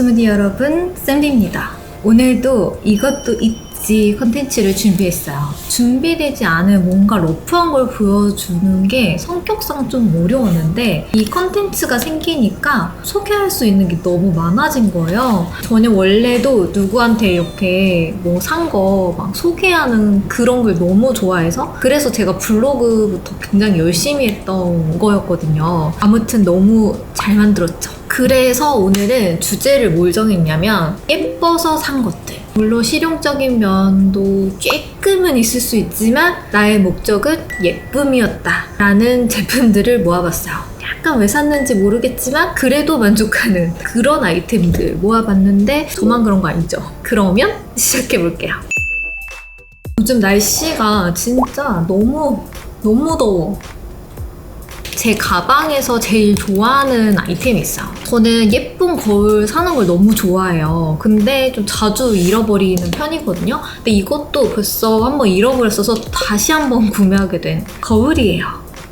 스무디 여러분. 쌤디입니다. 오늘도 이것도 있지 컨텐츠를 준비했어요. 준비되지 않은 뭔가 러프한 걸 보여주는 게 성격상 좀 어려웠는데 이 컨텐츠가 생기니까 소개할 수 있는 게 너무 많아진 거예요. 저는 원래도 누구한테 이렇게 뭐 산 거 막 소개하는 그런 걸 너무 좋아해서 그래서 제가 블로그부터 굉장히 열심히 했던 거였거든요. 아무튼 너무 잘 만들었죠. 그래서 오늘은 주제를 뭘 정했냐면 예뻐서 산 것들. 물론 실용적인 면도 조금은 있을 수 있지만 나의 목적은 예쁨이었다. 라는 제품들을 모아봤어요. 약간 왜 샀는지 모르겠지만 그래도 만족하는 그런 아이템들 모아봤는데 저만 그런 거 아니죠? 그러면 시작해볼게요. 요즘 날씨가 진짜 너무 너무 더워. 제 가방에서 제일 좋아하는 아이템이 있어요. 저는 예쁜 거울 사는 걸 너무 좋아해요. 근데 좀 자주 잃어버리는 편이거든요. 근데 이것도 벌써 한번 잃어버렸어서 다시 한번 구매하게 된 거울이에요.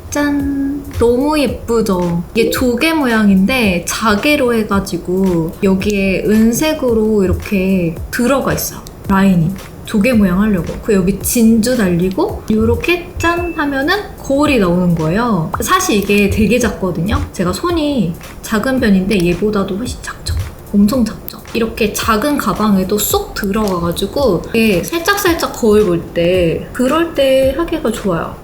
짠! 너무 예쁘죠? 이게 조개 모양인데 자개로 해가지고 여기에 은색으로 이렇게 들어가 있어요. 라인이. 조개 모양 하려고. 그 여기 진주 달리고 이렇게 짠 하면은 거울이 나오는 거예요. 사실 이게 되게 작거든요. 제가 손이 작은 편인데 얘보다도 훨씬 작죠. 엄청 작죠. 이렇게 작은 가방에도 쏙 들어가가지고 이게 살짝살짝 거울 볼 때 그럴 때 하기가 좋아요.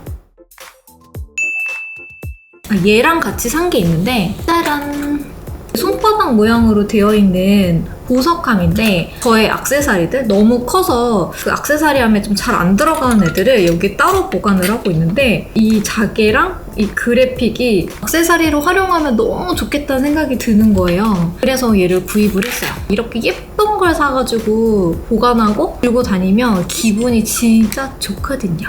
아, 얘랑 같이 산 게 있는데 짜란 손바닥 모양으로 되어 있는 보석함인데 저의 악세사리들 너무 커서 그 악세사리함에 좀 잘 안 들어가는 애들을 여기 따로 보관을 하고 있는데 이 자개랑 이 그래픽이 악세사리로 활용하면 너무 좋겠다는 생각이 드는 거예요. 그래서 얘를 구입을 했어요. 이렇게 예쁜 걸 사가지고 보관하고 들고 다니면 기분이 진짜 좋거든요.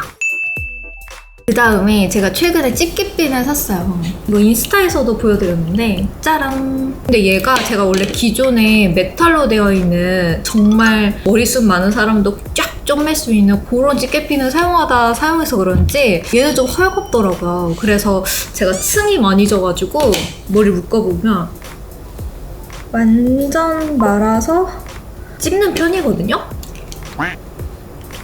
그 다음에 제가 최근에 집게핀을 샀어요. 이거 인스타에서도 보여드렸는데 짜란. 근데 얘가 제가 원래 기존에 메탈로 되어 있는 정말 머리숱 많은 사람도 쫙 쪼맬 수 있는 그런 집게핀을 사용하다 사용해서 그런지 얘는 좀 헐겁더라고요. 그래서 제가 층이 많이 져가지고 머리 묶어보면 완전 말아서 찝는 편이거든요.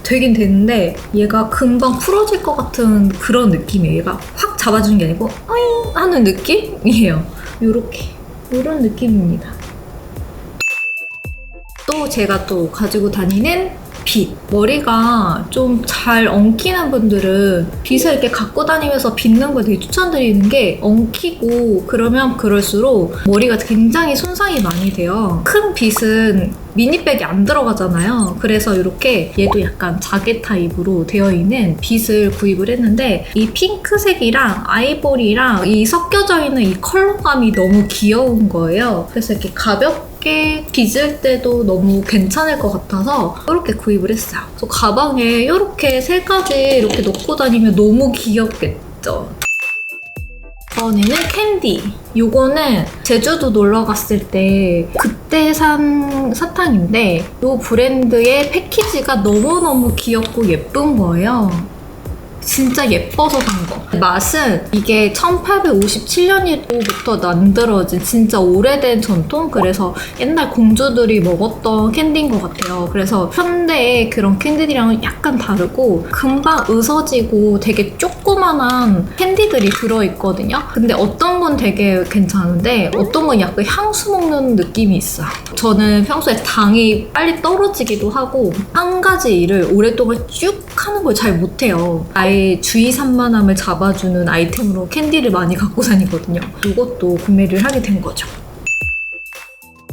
되긴 되는데 얘가 금방 풀어질 것 같은 그런 느낌이에요. 얘가 확 잡아주는 게 아니고 어잉 하는 느낌이에요. 요렇게 이런 느낌입니다. 또 제가 또 가지고 다니는 빗. 머리가 좀 잘 엉키는 분들은 빗을 이렇게 갖고 다니면서 빗는 걸 되게 추천드리는 게 엉키고 그러면 그럴수록 머리가 굉장히 손상이 많이 돼요. 큰 빗은 미니백이 안 들어가잖아요. 그래서 이렇게 얘도 약간 자개 타입으로 되어 있는 빗을 구입을 했는데 이 핑크색이랑 아이보리랑 이 섞여져 있는 이 컬러감이 너무 귀여운 거예요. 그래서 이렇게 가볍게 빗을 때도 너무 괜찮을 것 같아서 이렇게 구입을 했어요. 그래서 가방에 이렇게 세 가지 이렇게 넣고 다니면 너무 귀엽겠죠. 이번에는 캔디. 요거는 제주도 놀러 갔을 때 그때 산 사탕인데 요 브랜드의 패키지가 너무너무 귀엽고 예쁜 거예요. 진짜 예뻐서 산 거. 맛은 이게 1857년부터 만들어진 진짜 오래된 전통? 그래서 옛날 공주들이 먹었던 캔디인 것 같아요. 그래서 현대의 그런 캔디들이랑은 약간 다르고 금방 으서지고 되게 조그만한 캔디들이 들어있거든요. 근데 어떤 건 되게 괜찮은데 어떤 건 약간 향수 먹는 느낌이 있어요. 저는 평소에 당이 빨리 떨어지기도 하고 한 가지 일을 오랫동안 쭉 하는 걸 잘 못해요. 나의 주의 산만함을 잡아주는 아이템으로 캔디를 많이 갖고 다니거든요. 이것도 구매를 하게 된 거죠.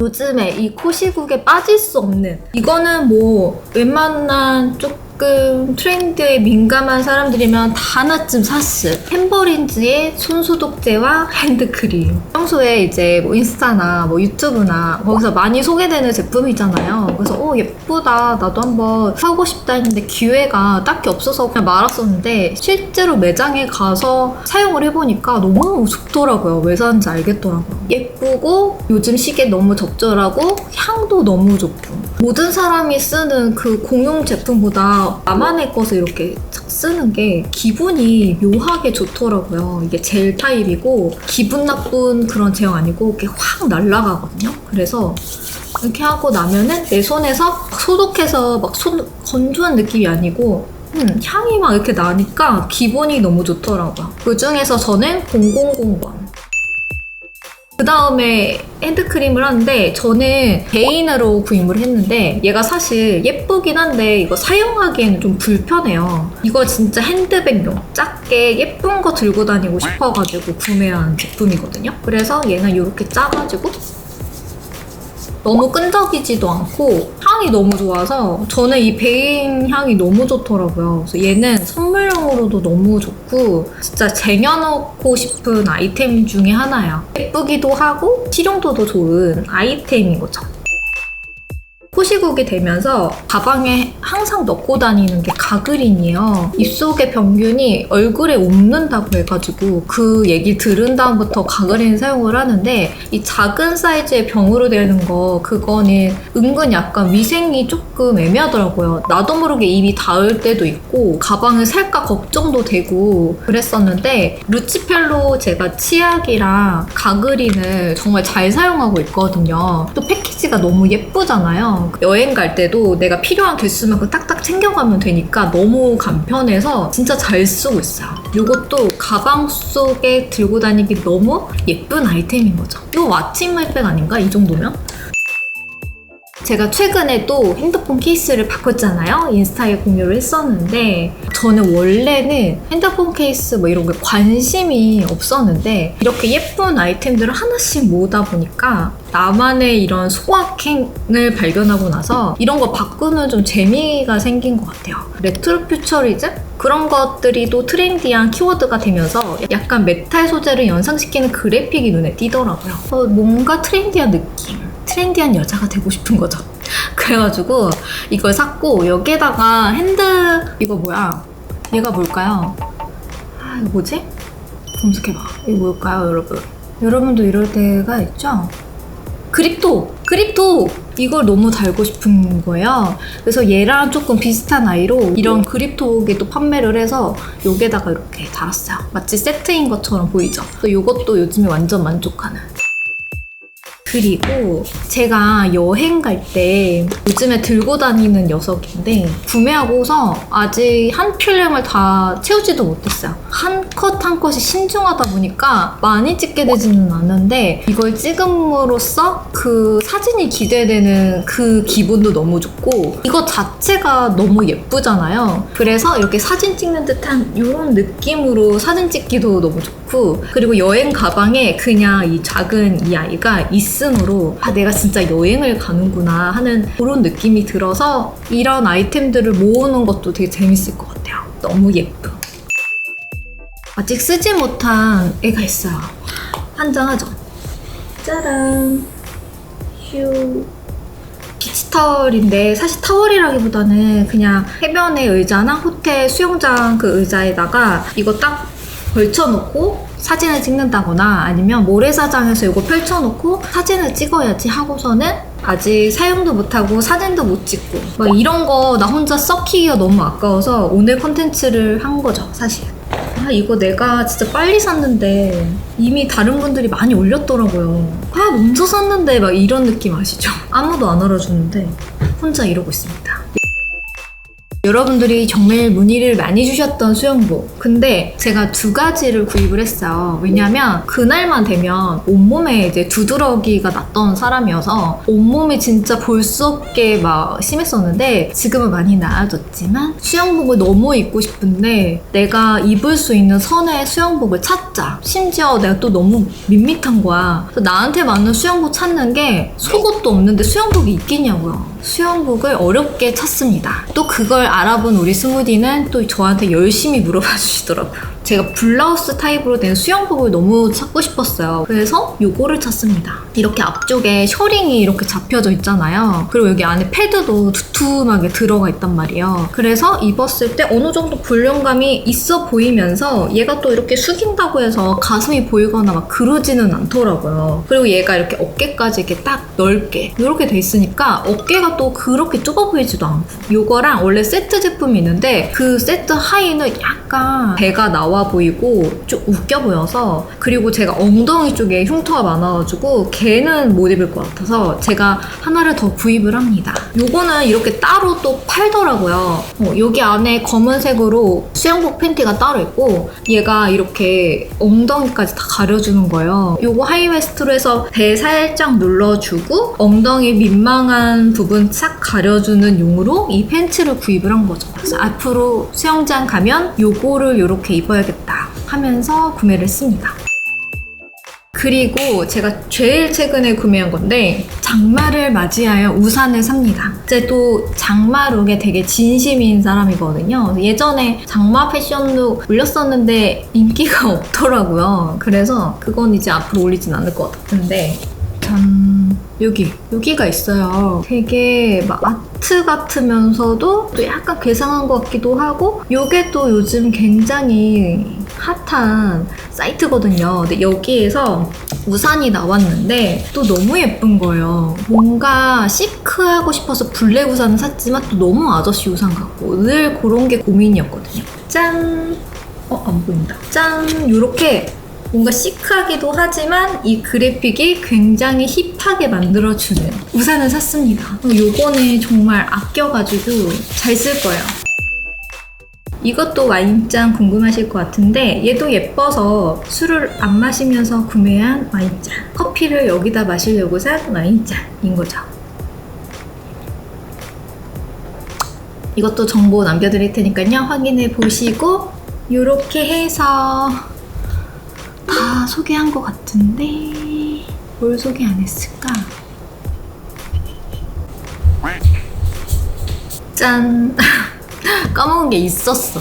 요즘에 이 코시국에 빠질 수 없는 이거는 뭐 웬만한 조금 트렌드에 민감한 사람들이면 다 하나쯤 샀을 햄버린즈의 손소독제와 핸드크림 평소에 이제 뭐 인스타나 뭐 유튜브나 거기서 많이 소개되는 제품이잖아요. 그래서 오 예쁘다. 나도 한번 사고 싶다. 했는데 기회가 딱히 없어서 그냥 말았었는데 실제로 매장에 가서 사용을 해보니까 너무 좋더라고요. 왜 사는지 알겠더라고요. 예쁘고 요즘 시계 너무 적절하고 향도 너무 좋고. 모든 사람이 쓰는 그 공용 제품보다 나만의 것을 이렇게 착 쓰는 게 기분이 묘하게 좋더라고요. 이게 젤 타입이고 기분 나쁜 그런 제형 아니고 이렇게 확 날아가거든요. 그래서 이렇게 하고 나면은 내 손에서 막 소독해서 막 손 건조한 느낌이 아니고 음, 향이 막 이렇게 나니까 기분이 너무 좋더라고요. 그 중에서 저는 0001. 그 다음에 핸드크림을 하는데 저는 개인으로 구입을 했는데 얘가 사실 예쁘긴 한데 이거 사용하기에는 좀 불편해요. 이거 진짜 핸드백용 작게 예쁜 거 들고 다니고 싶어가지고 구매한 제품이거든요. 그래서 얘는 이렇게 짜가지고 너무 끈적이지도 않고 향이 너무 좋아서 저는 이 베인 향이 너무 좋더라고요. 그래서 얘는 선물용으로도 너무 좋고 진짜 쟁여놓고 싶은 아이템 중에 하나야. 예쁘기도 하고 실용도도 좋은 아이템인 거죠. 호시국이 되면서 가방에 항상 넣고 다니는 게 가그린이에요. 입속의 병균이 얼굴에 옵는다고 해가지고 그 얘기 들은 다음부터 가그린 사용을 하는데 이 작은 사이즈의 병으로 되는 거 그거는 은근 약간 위생이 조금 애매하더라고요. 나도 모르게 입이 닿을 때도 있고 가방을 살까 걱정도 되고 그랬었는데 루치펠로 제가 치약이랑 가그린을 정말 잘 사용하고 있거든요. 또 패키지가 너무 예쁘잖아요. 여행 갈 때도 내가 필요한 개수만큼 딱딱 챙겨가면 되니까 너무 간편해서 진짜 잘 쓰고 있어요. 이것도 가방 속에 들고 다니기 너무 예쁜 아이템인 거죠. 이거 왓츠인마이백 아닌가? 이 정도면? 제가 최근에 또 핸드폰 케이스를 바꿨잖아요. 인스타에 공유를 했었는데 저는 원래는 핸드폰 케이스 뭐 이런 게 관심이 없었는데 이렇게 예쁜 아이템들을 하나씩 모으다 보니까 나만의 이런 소확행을 발견하고 나서 이런 거 바꾸는 좀 재미가 생긴 것 같아요. 레트로 퓨처리즘? 그런 것들이 또 트렌디한 키워드가 되면서 약간 메탈 소재를 연상시키는 그래픽이 눈에 띄더라고요. 어, 뭔가 트렌디한 느낌. 트렌디한 여자가 되고 싶은 거죠. 그래가지고 이걸 샀고 여기에다가 핸드 이거 뭐야? 얘가 뭘까요? 아 이거 뭐지? 검색해봐. 이거 뭘까요, 여러분? 여러분도 이럴 때가 있죠? 그립톡! 그립톡! 이걸 너무 달고 싶은 거예요. 그래서 얘랑 조금 비슷한 아이로 이런 또 판매를 해서 여기에다가 이렇게 달았어요. 마치 세트인 것처럼 보이죠? 그래서 이것도 요즘에 완전 만족하는. 그리고 제가 여행 갈 때 요즘에 들고 다니는 녀석인데 구매하고서 아직 한 필름을 다 채우지도 못했어요. 한컷한 컷이 신중하다 보니까 많이 찍게 되지는 않는데 이걸 찍음으로써 그 사진이 기대되는 그 기분도 너무 좋고 이거 자체가 너무 예쁘잖아요. 그래서 이렇게 사진 찍는 듯한 이런 느낌으로 사진 찍기도 너무 좋고 그리고 여행 가방에 그냥 이 작은 이 아이가 있 음으로 아 내가 진짜 여행을 가는구나 하는 그런 느낌이 들어서 이런 아이템들을 모으는 것도 되게 재밌을 것 같아요. 너무 예쁨. 아직 쓰지 못한 애가 있어요. 한장하죠. 짜란. 휴. 비치 타월인데 사실 타월이라기보다는 그냥 해변의 의자나 호텔 수영장 그 의자에다가 이거 딱 걸쳐놓고 사진을 찍는다거나 아니면 모래사장에서 이거 펼쳐놓고 사진을 찍어야지 하고서는 아직 사용도 못하고 사진도 못 찍고 막 이런 거 나 혼자 썩히기가 너무 아까워서 오늘 컨텐츠를 한 거죠 사실. 아 이거 내가 진짜 빨리 샀는데 이미 다른 분들이 많이 올렸더라고요. 아 먼저 샀는데 막 이런 느낌 아시죠? 아무도 안 알아주는데 혼자 이러고 있습니다 여러분들이 정말 문의를 많이 주셨던 수영복. 근데 제가 두 가지를 구입을 했어요. 왜냐면 그날만 되면 온몸에 이제 두드러기가 났던 사람이어서 온몸이 진짜 볼 수 없게 막 심했었는데 지금은 많이 나아졌지만 수영복을 너무 입고 싶은데 내가 입을 수 있는 선의 수영복을 찾자. 심지어 내가 또 너무 밋밋한 거야. 나한테 맞는 수영복 찾는 게 속옷도 없는데 수영복이 있겠냐고요. 수영복을 어렵게 찾습니다. 또 그걸 알아본 우리 스무디는 또 저한테 열심히 물어봐 주시더라고요. 제가 블라우스 타입으로 된 수영복을 너무 찾고 싶었어요. 그래서 요거를 찾습니다. 이렇게 앞쪽에 셔링이 이렇게 잡혀져 있잖아요. 그리고 여기 안에 패드도 두툼하게 들어가 있단 말이에요. 그래서 입었을 때 어느 정도 볼륨감이 있어 보이면서 얘가 또 이렇게 숙인다고 해서 가슴이 보이거나 막 그러지는 않더라고요. 그리고 얘가 이렇게 어깨까지 이렇게 딱 넓게 이렇게 돼 있으니까 어깨가 또 그렇게 좁아 보이지도 않고 요거랑 원래 세트 제품이 있는데 그 세트 하의는 약간 배가 나와 보이고 좀 웃겨 보여서 그리고 제가 엉덩이 쪽에 흉터가 많아가지고 걔는 못 입을 것 같아서 제가 하나를 더 구입을 합니다. 요거는 이렇게 따로 또 팔더라고요. 어, 여기 안에 검은색으로 수영복 팬티가 따로 있고 얘가 이렇게 엉덩이까지 다 가려주는 거예요. 요거 하이웨스트로 해서 배 살짝 눌러주고 엉덩이 민망한 부분 싹 가려주는 용으로 이 팬츠를 구입을 한 거죠. 그래서 앞으로 수영장 가면 요거를 이렇게 입어야 겠다 하면서 구매를 했습니다. 그리고 제가 제일 최근에 구매한 건데 장마를 맞이하여 우산을 삽니다. 이제 또 장마룩에 되게 진심인 사람이거든요. 예전에 장마 패션룩 올렸었는데 인기가 없더라고요. 그래서 그건 이제 앞으로 올리진 않을 것 같은데 짠 여기 여기가 있어요. 되게 막 아트 같으면서도 또 약간 괴상한 것 같기도 하고 요게 또 요즘 굉장히 핫한 사이트거든요. 근데 여기에서 우산이 나왔는데 또 너무 예쁜 거예요. 뭔가 시크하고 싶어서 블랙 우산을 샀지만 또 너무 아저씨 우산 같고 늘 그런 게 고민이었거든요. 짠! 어, 안 보인다. 짠! 요렇게 뭔가 시크하기도 하지만 이 그래픽이 굉장히 힙하게 만들어주는 우산을 샀습니다. 요거는 정말 아껴가지고 잘 쓸 거예요. 이것도 와인잔 궁금하실 것 같은데 얘도 예뻐서 술을 안 마시면서 구매한 와인잔. 커피를 여기다 마시려고 산 와인잔인 거죠. 이것도 정보 남겨드릴 테니까요. 확인해 보시고 이렇게 해서 다 소개한 것 같은데 뭘 소개 안 했을까? 짠! 까먹은 게 있었어.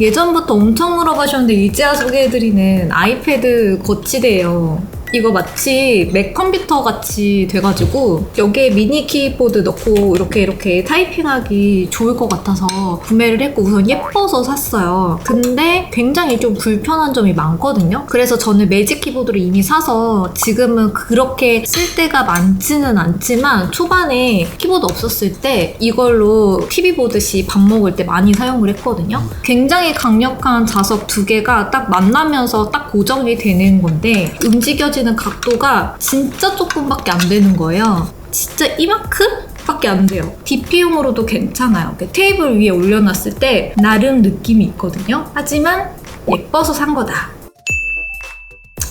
예전부터 엄청 물어봐주셨는데 이제야 소개해드리는 아이패드 거치대예요. 이거 마치 맥 컴퓨터 같이 돼가지고 여기에 미니 키보드 넣고 이렇게 이렇게 타이핑하기 좋을 것 같아서 구매를 했고 우선 예뻐서 샀어요. 근데 굉장히 좀 불편한 점이 많거든요. 그래서 저는 매직 키보드를 이미 사서 지금은 그렇게 쓸 때가 많지는 않지만 초반에 키보드 없었을 때 이걸로 TV 보듯이 밥 먹을 때 많이 사용을 했거든요. 굉장히 강력한 자석 두 개가 딱 만나면서 딱 고정이 되는 건데 움직여지 는 각도가 진짜 조금밖에 안 되는 거예요. 진짜 이만큼? 밖에 안 돼요. DP용으로도 괜찮아요. 테이블 위에 올려놨을 때 나름 느낌이 있거든요. 하지만 예뻐서 산 거다.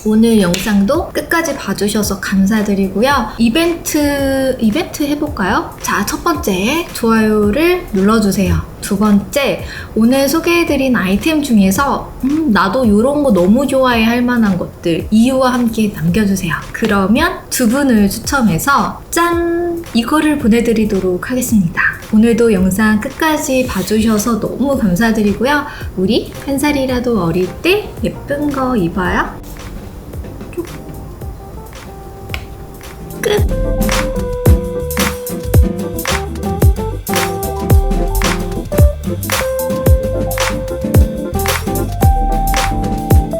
오늘 영상도 끝까지 봐주셔서 감사드리고요. 이벤트, 이벤트 해볼까요? 자, 첫 번째, 좋아요를 눌러주세요. 두 번째, 오늘 소개해드린 아이템 중에서, 음, 나도 이런 거 너무 좋아해 할 만한 것들, 이유와 함께 남겨주세요. 그러면 두 분을 추첨해서, 짠! 이거를 보내드리도록 하겠습니다. 오늘도 영상 끝까지 봐주셔서 너무 감사드리고요. 우리 한 살이라도 어릴 때 예쁜 거 입어요. 끝!